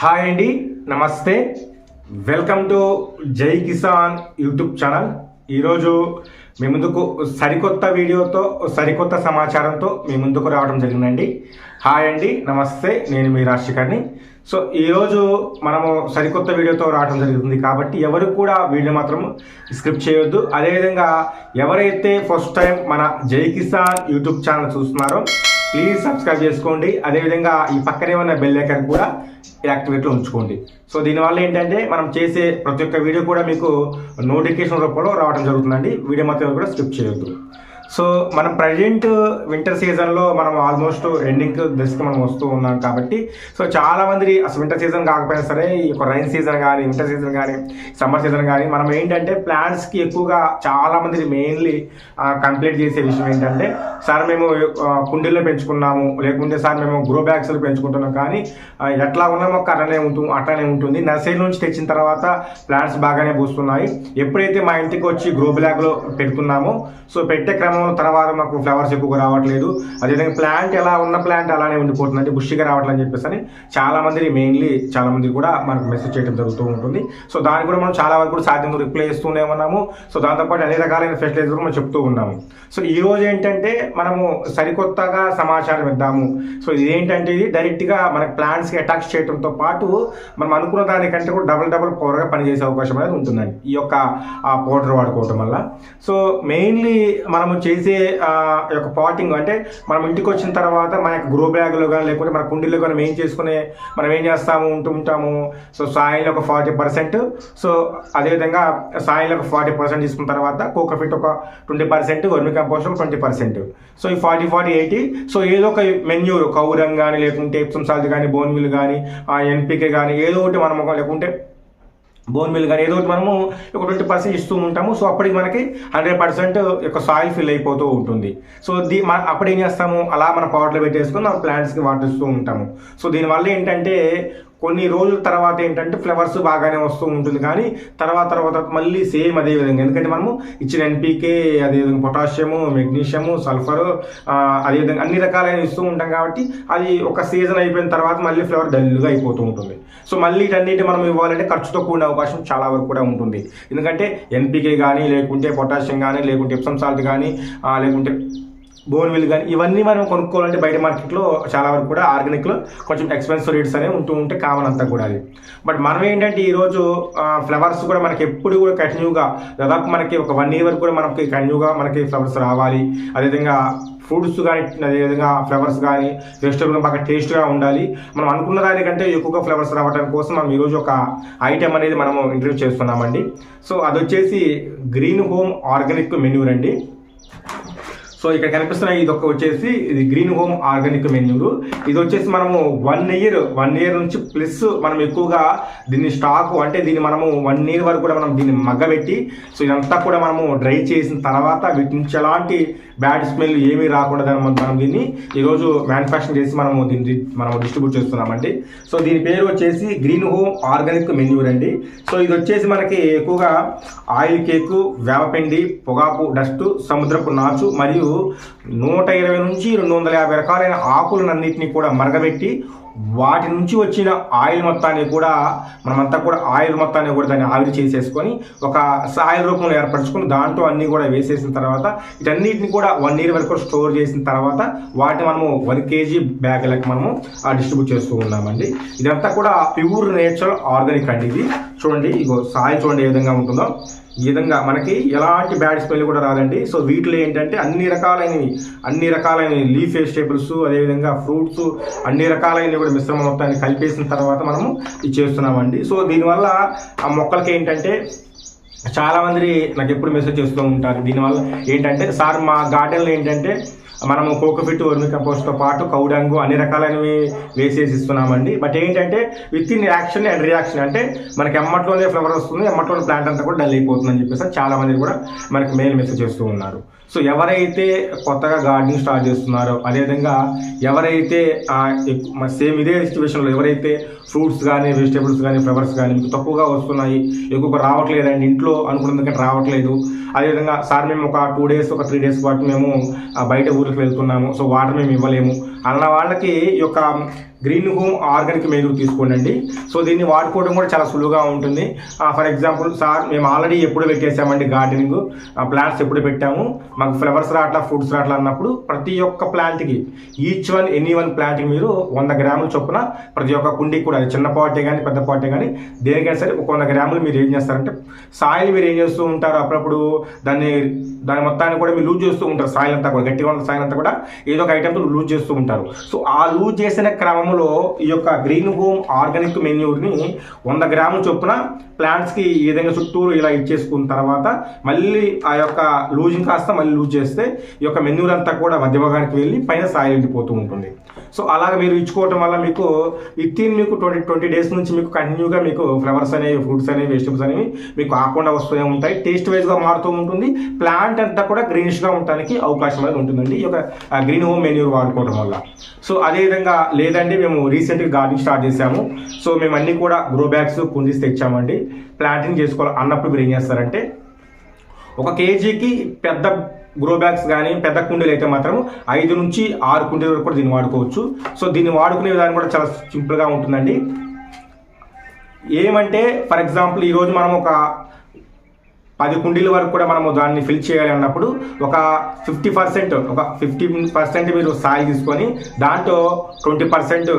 Hi అండి నమస్తే. Welcome to జై కిసాన్ యూట్యూబ్ ఛానల్. ఈరోజు మీ ముందుకు సరికొత్త వీడియోతో సరికొత్త సమాచారంతో మీ ముందుకు రావడం జరిగిందండి. హాయ్ అండి నమస్తే. నేను మీ రాశికర్ని సో ఈరోజు మనము సరికొత్త వీడియోతో రావడం జరుగుతుంది కాబట్టి ఎవరు కూడా వీడియో మాత్రం స్క్రిప్ట్ చేయొద్దు. అదేవిధంగా ఎవరైతే ఫస్ట్ టైం మన జై కిసాన్ యూట్యూబ్ ఛానల్ చూస్తున్నారో ప్లీజ్ సబ్స్క్రైబ్ చేసుకోండి. అదేవిధంగా ఈ పక్కనే ఉన్న బెల్ ఐకాన్ కూడా యాక్టివేట్లో ఉంచుకోండి. సో దీనివల్ల ఏంటంటే మనం చేసే ప్రతి ఒక్క వీడియో కూడా మీకు నోటిఫికేషన్ రూపంలో రావడం జరుగుతుందండి. వీడియో మాత్రం కూడా స్కిప్ చేయొద్దు. సో మనం ప్రజెంట్ వింటర్ సీజన్లో మనం ఆల్మోస్ట్ ఎండింగ్ దశకి మనం వస్తూ ఉన్నాం కాబట్టి సో చాలా మంది అసలు వింటర్ సీజన్ కాకపోయినా సరే ఈ యొక్క రైన్ సీజన్ కానీ వింటర్ సీజన్ కానీ సమ్మర్ సీజన్ కానీ మనం ఏంటంటే ప్లాంట్స్కి ఎక్కువగా చాలా మంది మెయిన్లీ కంప్లీట్ చేసే విషయం ఏంటంటే సార్ మేము కుండీల్లో పెంచుకున్నాము లేకుంటే సార్ మేము గ్రో బ్యాగ్స్లో పెంచుకుంటున్నాం కానీ ఎట్లా ఉన్న మొక్క అట్లనే ఉంటుంది అట్లనే ఉంటుంది. నర్సరీ నుంచి తెచ్చిన తర్వాత ప్లాంట్స్ బాగానే పూస్తున్నాయి. ఎప్పుడైతే మా ఇంటికి వచ్చి గ్రో బ్యాగ్లో పెడుతున్నామో సో పెట్టే క్రమం క్రమంలో తర్వాత మాకు ఫ్లవర్స్ ఎక్కువగా రావట్లేదు. అదేవిధంగా ప్లాంట్ ఎలా ఉన్న ప్లాంట్ అలానే ఉండిపోతుంది. అంటే బుషిగా రావట్లేదు అని చెప్పేసి అని చాలా మంది మెయిన్లీ చాలా మంది కూడా మనకు మెసేజ్ చేయడం జరుగుతూ ఉంటుంది. సో దానికి కూడా మనం చాలా వరకు కూడా సాధ్యం రిప్లై ఇస్తూనే ఉన్నాము. సో దాంతోపాటు అన్ని రకాలైన ఫెసిలిటీస్ కూడా మనం చెప్తూ ఉన్నాము. సో ఈ రోజు ఏంటంటే మనము సరికొత్తగా సమాచారం ఇద్దాము. సో ఇది ఏంటంటే ఇది డైరెక్ట్గా మనకి ప్లాంట్స్కి అటాచ్ చేయడంతో పాటు మనం అనుకున్న దానికంటే కూడా డబుల్ డబుల్ పవర్గా పనిచేసే అవకాశం అనేది ఉంటుందండి. ఈ యొక్క ఆ పౌడర్ వాడుకోవటం వల్ల. సో మెయిన్లీ మనము చేసే యొక్క పాటింగ్ అంటే మనం ఇంటికి వచ్చిన తర్వాత మన యొక్క గ్రో బ్యాగ్లో కానీ లేకుంటే మన కుండీలో కానీ ఏం చేసుకునే మనం ఏం చేస్తాము ఉంటూ ఉంటాము. సో సాయిల్ ఒక ఫార్టీ పర్సెంట్. సో అదేవిధంగా సాయిల్ ఒక ఫార్టీ పర్సెంట్ తీసుకున్న తర్వాత కోకోఫిట్ ఒక twenty percent vermi compost twenty percent. So ఈ ఫార్టీ ఫార్టీ ఎయిటీ సో ఏదో ఒక మెన్యూర్ కౌరం కానీ లేకుంటే ఎప్సమ్ సాల్ట్ కానీ బోన్విల్ కానీ ఎన్పికే కానీ ఏదో ఒకటి మనం లేకుంటే బోన్ మిల్ కానీ ఏదో ఒకటి మనము ఒక ట్వంటీ పర్సెంట్ ఇస్తూ ఉంటాము. సో అప్పటికి మనకి హండ్రెడ్ పర్సెంట్ యొక్క సాయిల్ ఫిల్ అయిపోతూ ఉంటుంది. సో దీ మన అప్పుడు ఏం చేస్తాము? అలా మన పవర్లో పెట్టేసుకొని మన ప్లాంట్స్కి వాటర్ ఇస్తూ ఉంటాము. సో దీనివల్ల ఏంటంటే కొన్ని రోజుల తర్వాత ఏంటంటే ఫ్లవర్స్ బాగానే వస్తూ ఉంటుంది కానీ తర్వాత తర్వాత మళ్ళీ సేమ్ అదే విధంగా. ఎందుకంటే మనము ఇచ్చిన ఎన్పీకే అదేవిధంగా పొటాషియము మెగ్నీషియము సల్ఫరు అదేవిధంగా అన్ని రకాలైన ఇస్తూ ఉంటాం కాబట్టి అది ఒక సీజన్ అయిపోయిన తర్వాత మళ్ళీ ఫ్లవర్ డల్గా అయిపోతూ ఉంటుంది. సో మళ్ళీ ఇటన్నిటి మనం ఇవ్వాలంటే ఖర్చుతో కూడిన అవకాశం చాలా వరకు కూడా ఉంటుంది. ఎందుకంటే ఎన్పీకే కానీ లేకుంటే పొటాషియం కానీ లేకుంటే ఎప్సమ్ సాల్ట్ కానీ లేకుంటే బోన్విల్ కానీ ఇవన్నీ మనం కొనుక్కోవాలంటే బయట మార్కెట్లో చాలా వరకు కూడా ఆర్గానిక్లో కొంచెం ఎక్స్పెన్సివ్ రేట్స్ అనేవి ఉంటూ ఉంటే కామన్ అంతా కూడా అది. బట్ మనం ఏంటంటే ఈరోజు ఫ్లవర్స్ కూడా మనకి ఎప్పుడు కూడా కంటిన్యూగా దాదాపు మనకి ఒక వన్ ఇయర్ వరకు కూడా మనకి కంటిన్యూగా మనకి ఫ్లవర్స్ రావాలి. అదేవిధంగా ఫ్రూట్స్ కానీ అదేవిధంగా ఫ్లవర్స్ కానీ వెజిటబుల్ బాగా టేస్ట్గా ఉండాలి. మనం అనుకున్న దానికంటే ఎక్కువగా ఫ్లవర్స్ రావడం కోసం మనం ఈరోజు ఒక ఐటెం అనేది మనము ఇంట్రడ్యూస్ చేస్తున్నామండి. సో అది వచ్చేసి గ్రీన్ హోమ్ ఆర్గానిక్ మెన్యూర్ అండి సో ఇక్కడ కనిపిస్తున్న ఇది ఒక వచ్చేసి ఇది గ్రీన్ హోమ్ ఆర్గానిక్ మెన్యూలు ఇది వచ్చేసి మనము వన్ ఇయర్ వన్ ఇయర్ నుంచి ప్లస్ మనం ఎక్కువగా దీన్ని స్టాక్ అంటే దీన్ని మనము వన్ ఇయర్ వరకు కూడా మనం దీన్ని మగ్గబెట్టి సో ఇదంతా కూడా మనము డ్రై చేసిన తర్వాత వీటి నుంచి ఎలాంటి బ్యాడ్ స్మెల్ ఏమీ రాకుండా మనం దీన్ని ఈరోజు మ్యానుఫ్యాక్చరింగ్ చేసి మనము దీన్ని మనం డిస్ట్రిబ్యూట్ చేస్తున్నామండి. సో దీని పేరు వచ్చేసి గ్రీన్ హోమ్ ఆర్గానిక్ మెన్యూర్ అండి. సో ఇది వచ్చేసి మనకి ఎక్కువగా ఆయిల్ కేకు వేపపిండి పొగాకు డస్ట్ సముద్రపు నాచు మరియు నూట ఇరవై నుంచి రెండు వందల యాభై రకాలైన ఆకులన్నింటినీ కూడా మరగబెట్టి వాటి నుంచి వచ్చిన ఆయిల్ మొత్తాన్ని కూడా మనమంతా కూడా ఆయిల్ మొత్తాన్ని కూడా దాన్ని ఆవిరి చేసేసుకొని ఒక ఆయిల్ రూపంలో ఏర్పరచుకొని దాంట్లో అన్నీ కూడా వేసేసిన తర్వాత ఇటన్నిటిని కూడా వన్ ఇయర్ వరకు స్టోర్ చేసిన తర్వాత వాటిని మనము వన్ కేజీ బ్యాగులకు మనము డిస్ట్రిబ్యూట్ చేస్తూ ఉన్నామండి. ఇదంతా కూడా ప్యూర్ నేచురల్ ఆర్గానిక్ అండి ఇది. చూడండి ఇగో సాయి చూడండి ఏ విధంగా ఉంటుందో. ఈ విధంగా మనకి ఎలాంటి బ్యాడ్ స్మెల్ కూడా రాదండి. సో వీటిలో ఏంటంటే అన్ని రకాలైనవి అన్ని రకాలైన లీఫ్ వెజిటేబుల్స్ అదేవిధంగా ఫ్రూట్స్ అన్ని రకాలైనవి కూడా మిశ్రమ మొత్తాన్ని కలిపేసిన తర్వాత మనము ఇది చేస్తున్నామండి. సో దీనివల్ల ఆ మొక్కలకి ఏంటంటే చాలా మంది నాకు ఎప్పుడు మెసేజ్ చేస్తూ ఉంటారు. దీనివల్ల ఏంటంటే సార్ మా గార్డెన్లో ఏంటంటే మనము కోకోఫిట్ వర్మి కంపోస్ట్తో పాటు కౌడంగు అన్ని రకాలైనవి వేసేసి ఇస్తున్నామండి. బట్ ఏంటంటే within action and reaction అంటే మనకి ఎమ్మట్లోనే ఫ్లవర్ వస్తుంది ఎమ్మట్లోనే ప్లాంట్ అంతా కూడా డల్ అయిపోతుందని చెప్పేసి చాలా మంది కూడా మనకి మెయిల్ మెసేజ్ చేస్తూ ఉన్నారు. సో ఎవరైతే కొత్తగా గార్డెనింగ్ స్టార్ట్ చేస్తున్నారో అదేవిధంగా ఎవరైతే సేమ్ ఇదే సిచ్యువేషన్లో ఎవరైతే ఫ్రూట్స్ కానీ వెజిటేబుల్స్ కానీ ఫ్లవర్స్ కానీ మీకు తక్కువగా వస్తున్నాయి ఎక్కువగా రావట్లేదండి ఇంట్లో అనుకున్నందుకంటే రావట్లేదు. అదేవిధంగా సార్ మేము ఒక టూ డేస్ ఒక త్రీ డేస్ పాటు మేము బయట ఊరికి వెళ్తున్నాము సో వాటర్ మేము ఇవ్వలేము. అన్న వాళ్ళకి ఈ యొక్క గ్రీన్ హోమ్ ఆర్గానిక్ మెనూ తీసుకోండి సో దీన్ని వాడుకోవడం కూడా చాలా సులువుగా ఉంటుంది. ఫర్ ఎగ్జాంపుల్ సార్ మేము ఆల్రెడీ ఎప్పుడు పెట్టేసామండి గార్డెనింగ్. ప్లాంట్స్ ఎప్పుడు పెట్టాము. మాకు ఫ్లవర్స్ రాట్లా ఫ్రూట్స్ రాట్లా అన్నప్పుడు ప్రతి ఒక్క ప్లాంట్కి ఈచ్ వన్ ఎనీ వన్ ప్లాంట్కి మీరు వంద గ్రాముల చొప్పున ప్రతి ఒక్క కుండీకి కూడా అది చిన్న పాటే కానీ పెద్ద పాటే కానీ దేనికైనా సరే ఒక వంద గ్రాములు మీరు ఏం చేస్తారంటే సాయిల్ మీరు ఏం చేస్తూ ఉంటారు అప్పుడప్పుడు దాన్ని దాని మొత్తాన్ని కూడా మీరు లూజ్ చేస్తూ ఉంటారు సాయిల్ అంతా కూడా గట్టిగా ఉన్న సాయిల్ అంతా కూడా ఏదో ఒక ఐటెంతో లూజ్ చేస్తూ ఉంటారు. సో ఆ లూజ్ చేసిన క్రమంలో ఈ యొక్క గ్రీన్ హోమ్ ఆర్గానిక్ మెన్యూర్ని వంద గ్రాముల చొప్పున ప్లాంట్స్కి ఈ విధంగా చుట్టూరు ఇలా ఇచ్చేసుకున్న తర్వాత మళ్ళీ ఆ యొక్క లూజింగ్ కాస్త మళ్ళీ లూజ్ చేస్తే ఈ యొక్క మెన్యూర్ అంతా కూడా మధ్య భాగానికి వెళ్ళి పైన సాయిల్ వెళ్ళిపోతూ ఉంటుంది. సో అలాగ మీరు ఇచ్చుకోవటం వల్ల మీకు వితిన్ మీకు ట్వంటీ ట్వంటీ డేస్ నుంచి మీకు కంటిన్యూగా మీకు ఫ్లవర్స్ అనేవి ఫ్రూట్స్ అనేవి వెజిటబుల్స్ అనేవి మీకు ఆకుండా వస్తూనే ఉంటాయి. టేస్ట్ వైజ్గా మారుతూ ఉంటుంది. ప్లాంట్ అంతా కూడా గ్రీనిష్గా ఉండడానికి అవకాశం అనేది ఉంటుందండి. ఈ యొక్క గ్రీన్ హోమ్ మెన్యూర్ వాడుకోవడం వల్ల. సో అదేవిధంగా లేదండి మేము రీసెంట్గా గార్డెనింగ్ స్టార్ట్ చేసాము సో మేము అన్నీ కూడా గ్రో బ్యాగ్స్ కుందీస్ తెచ్చామండి. ప్లాంటింగ్ చేసుకోవాలి అన్నప్పుడు మీరు ఏం చేస్తారంటే ఒక కేజీకి పెద్ద గ్రో బ్యాగ్స్ కానీ పెద్ద కుండీలు అయితే మాత్రం ఐదు నుంచి ఆరు కుండీల వరకు కూడా దీన్ని వాడుకోవచ్చు. సో దీన్ని వాడుకునే విధానం కూడా చాలా సింపుల్గా ఉంటుందండి. ఏమంటే ఫర్ ఎగ్జాంపుల్ ఈరోజు మనం ఒక పది కుండీల వరకు కూడా మనము దాన్ని ఫిల్ చేయాలి అన్నప్పుడు ఒక ఫిఫ్టీ పర్సెంట్ ఒక ఫిఫ్టీ పర్సెంట్ మీరు సాయిల్ తీసుకొని దాంట్లో twenty percent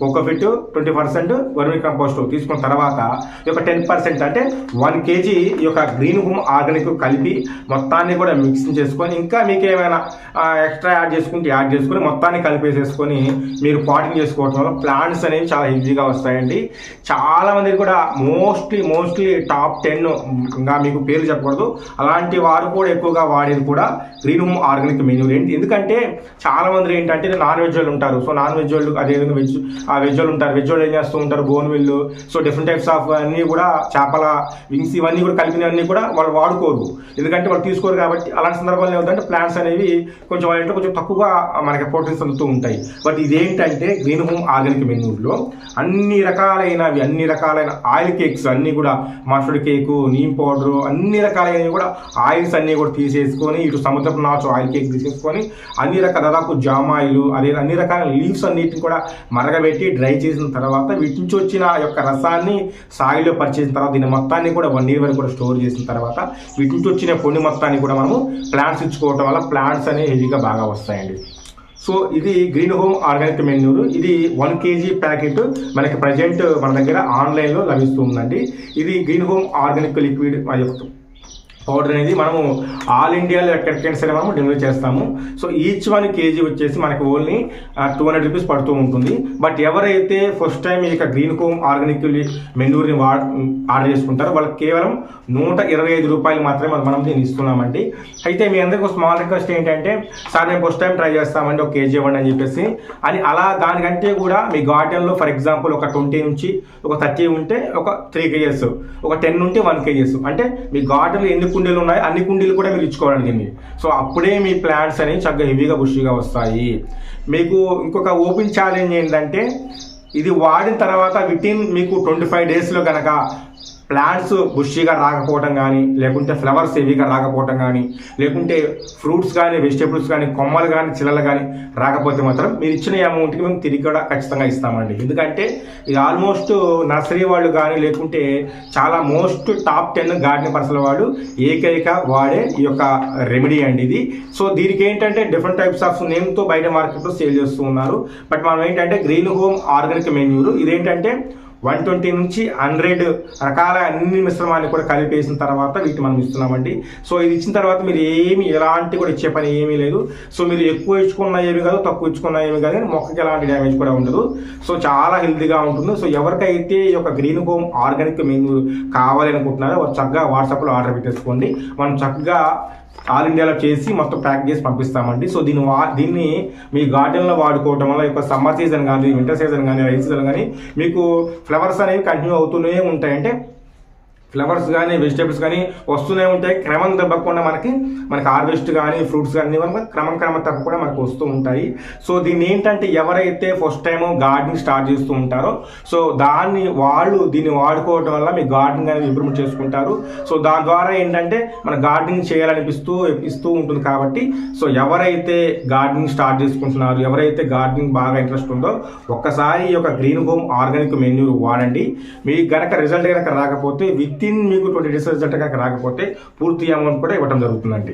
cocopeat twenty percent vermi compost తీసుకున్న తర్వాత ఈ యొక్క టెన్ పర్సెంట్ అంటే వన్ కేజీ ఈ యొక్క గ్రీన్ హోమ్ ఆర్గానిక్ కలిపి మొత్తాన్ని కూడా మిక్సింగ్ చేసుకొని ఇంకా మీకు ఏమైనా ఎక్స్ట్రా యాడ్ చేసుకుంటే యాడ్ చేసుకొని మొత్తాన్ని కలిపేసేసుకొని మీరు పాటింగ్ చేసుకోవడం వల్ల ప్లాంట్స్ అనేవి చాలా ఈజీగా వస్తాయండి. చాలా మందికి కూడా మోస్ట్లీ మోస్ట్లీ టాప్ టెన్ ఇంకా మీకు పేరు చెప్పకూడదు. అలాంటి వారు కూడా ఎక్కువగా వాడేది కూడా గ్రీన్ హోమ్ ఆర్గానిక్ మెనూ ఏంటి. ఎందుకంటే చాలా మంది ఏంటంటే నాన్ వెజ్ వాళ్ళు ఉంటారు. సో నాన్ వెజ్ వాళ్ళు అదేవిధంగా వెజ్ ఆ వెజ్ వాళ్ళు ఉంటారు. వెజ్ వాళ్ళు ఏం చేస్తూ ఉంటారు? బోన్ విల్లు సో డిఫరెంట్ టైప్స్ ఆఫ్ అన్నీ కూడా చేపల వింగ్స్ ఇవన్నీ కూడా కలిపినవన్నీ కూడా వాళ్ళు వాడుకోరు. ఎందుకంటే వాళ్ళు తీసుకోరు కాబట్టి అలాంటి సందర్భాల్లో ఏమిటంటే ప్లాంట్స్ అనేవి కొంచెం వాళ్ళ కొంచెం తక్కువగా మనకి ప్రోటీన్స్ అందుతూ ఉంటాయి. బట్ ఇదేంటంటే గ్రీన్ హోమ్ ఆర్గానిక్ మెనూలో అన్ని రకాలైనవి అన్ని రకాలైన ఆయిల్ కేక్స్ అన్నీ కూడా మస్టర్డ్ కేకు నీమ్ పౌడరు అన్ని అన్ని రకాలైనవి కూడా ఆయిల్స్ అన్నీ కూడా తీసేసుకొని ఇటు సముద్రపు నాచు ఆయిల్ కేక్ తీసేసుకొని అన్ని రకాల దాదాపు జామ్ ఆయిల్ అదే అన్ని రకాల లీవ్స్ అన్నిటిని కూడా మరగబెట్టి డ్రై చేసిన తర్వాత వీటి నుంచి వచ్చిన ఆ యొక్క రసాన్ని సాయిలో పరిచేసిన తర్వాత దీని మొత్తాన్ని కూడా వన్ ఇయర్ వరకు కూడా స్టోర్ చేసిన తర్వాత వీటి నుంచి వచ్చిన పొడి మొత్తాన్ని కూడా మనము ప్లాంట్స్ ఇచ్చుకోవటం వల్ల ప్లాంట్స్ అనేవి హెవీగా బాగా వస్తాయండి. సో ఇది గ్రీన్ హోమ్ ఆర్గానిక్ మెన్యూరు ఇది వన్ కేజీ ప్యాకెట్ మనకి ప్రజెంట్ మన దగ్గర ఆన్లైన్లో లభిస్తూ ఉందండి. ఇది గ్రీన్ హోమ్ ఆర్గానిక్ లిక్విడ్ యొక్క పౌడర్ అనేది మనము ఆల్ ఇండియాలో ఎక్కడికైనా సరే మనము డెలివరీ చేస్తాము. సో ఈచ్ వన్ కేజీ వచ్చేసి మనకి ఓన్లీ టూ హండ్రెడ్ రూపీస్ పడుతూ ఉంటుంది. బట్ ఎవరైతే ఫస్ట్ టైం ఈ యొక్క గ్రీన్ హోమ్ ఆర్గానిక్ మెండూరిని వా ఆర్డర్ చేసుకుంటారో వాళ్ళకి కేవలం నూట ఇరవై ఐదు రూపాయలు మాత్రమే మనం- మనం దీన్ని ఇస్తున్నామండి. అయితే మీ అందరికీ స్మాల్ రిక్వెస్ట్ ఏంటంటే సార్ మేము ఫస్ట్ టైం ట్రై చేస్తామండి ఒక కేజీ ఇవ్వండి అని చెప్పేసి. అని అలా దానికంటే కూడా మీ గార్డెన్లో ఫర్ ఎగ్జాంపుల్ ఒక ట్వంటీ నుంచి ఒక థర్టీ ఉంటే ఒక త్రీ కేజెస్ ఒక టెన్ ఉంటే వన్ కేజెస్ అంటే మీ గార్డెన్లో ఎన్ని కుండీలు ఉన్నాయి. అన్ని కుండీలు కూడా మీరు ఇచ్చుకోవడానికి సో అప్పుడే మీ ప్లాంట్స్ అనేవి చక్కగా హెవీగా బుషిగా వస్తాయి. మీకు ఇంకొక ఓపెన్ ఛాలెంజ్ ఏంటంటే ఇది వాడిన తర్వాత వితిన్ మీకు ట్వంటీ ఫైవ్ డేస్లో కనుక ప్లాంట్స్ బుషిగా రాకపోవటం కానీ లేకుంటే ఫ్లవర్స్ హెవీగా రాకపోవటం కానీ లేకుంటే ఫ్రూట్స్ కానీ వెజిటేబుల్స్ కానీ కొమ్మలు కానీ చిల్లలు కానీ రాకపోతే మాత్రం మీరు ఇచ్చిన అమౌంట్కి మేము తిరిగి కూడా ఖచ్చితంగా ఇస్తామండి. ఎందుకంటే ఇది ఆల్మోస్ట్ నర్సరీ వాళ్ళు కానీ లేకుంటే చాలా most top ten garden person వాళ్ళు ఏకైక వాడే ఈ యొక్క రెమెడీ అండి ఇది. సో దీనికి ఏంటంటే డిఫరెంట్ టైప్స్ ఆఫ్ నేమ్తో బయట మార్కెట్లో సేల్ చేస్తూ ఉన్నారు. బట్ మనం ఏంటంటే గ్రీన్ హోమ్ ఆర్గానిక్ మెన్యూరు. ఇదేంటంటే వన్ ట్వంటీ నుంచి హండ్రెడ్ రకాల అన్ని మిశ్రమాన్ని కూడా కలిపేసిన తర్వాత వీటిని మనం ఇస్తున్నామండి. సో ఇది ఇచ్చిన తర్వాత మీరు ఏమి ఎలాంటి కూడా ఇచ్చే పని ఏమీ లేదు. సో మీరు ఎక్కువ ఇచ్చుకున్న ఏమి కాదు తక్కువ ఇచ్చుకున్న ఏమి కాదు మొక్కకి ఎలాంటి డ్యామేజ్ కూడా ఉండదు. సో చాలా హెల్తీగా ఉంటుంది. సో ఎవరికైతే ఈ యొక్క గ్రీన్ హోమ్ ఆర్గానిక్ మెనూ కావాలి అనుకుంటున్నారో చక్కగా వాట్సాప్లో ఆర్డర్ పెట్టేసుకోండి. మనం చక్కగా ఆల్ ఇండియాలో చేసి మొత్తం ప్యాక్ చేసి పంపిస్తామండి. సో దీన్ని వా దీన్ని మీ గార్డెన్లో వాడుకోవటం వల్ల యొక్క సమ్మర్ సీజన్ కానీ వింటర్ సీజన్ కానీ రైన్ సీజన్ కానీ మీకు ఫ్లవర్స్ అనేవి కంటిన్యూ అవుతూనే ఉంటాయంటే ఫ్లవర్స్ కానీ వెజిటేబుల్స్ కానీ వస్తూనే ఉంటాయి. క్రమం తప్పకుండా మనకి మనకి హార్వెస్ట్ కానీ ఫ్రూట్స్ కానీ ఇవన్నీ క్రమం క్రమం తప్పకుండా మనకు వస్తూ ఉంటాయి. సో దీన్ని ఏంటంటే ఎవరైతే ఫస్ట్ టైం గార్డెనింగ్ స్టార్ట్ చేస్తూ ఉంటారో సో దాన్ని వాళ్ళు దీన్ని వాడుకోవడం వల్ల మీ గార్డెనింగ్ అనేది ఇంప్రూవ్ చేసుకుంటారు. సో దాని ద్వారా ఏంటంటే మన గార్డెనింగ్ చేయాలనిపిస్తూ ఇస్తూ ఉంటుంది కాబట్టి సో ఎవరైతే గార్డెనింగ్ స్టార్ట్ చేసుకుంటున్నారు ఎవరైతే గార్డెనింగ్ బాగా ఇంట్రెస్ట్ ఉందో ఒక్కసారి ఈ యొక్క గ్రీన్ హోమ్ ఆర్గానిక్ మెన్యూ వాడండి. మీకు గనక రిజల్ట్ కనుక రాకపోతే విత్ విత్ ఇన్ మీకు ట్వంటీ డేస్ రిజల్ట్ కనుక రాకపోతే పూర్తి అమౌంట్ కూడా ఇవ్వడం జరుగుతుందండి.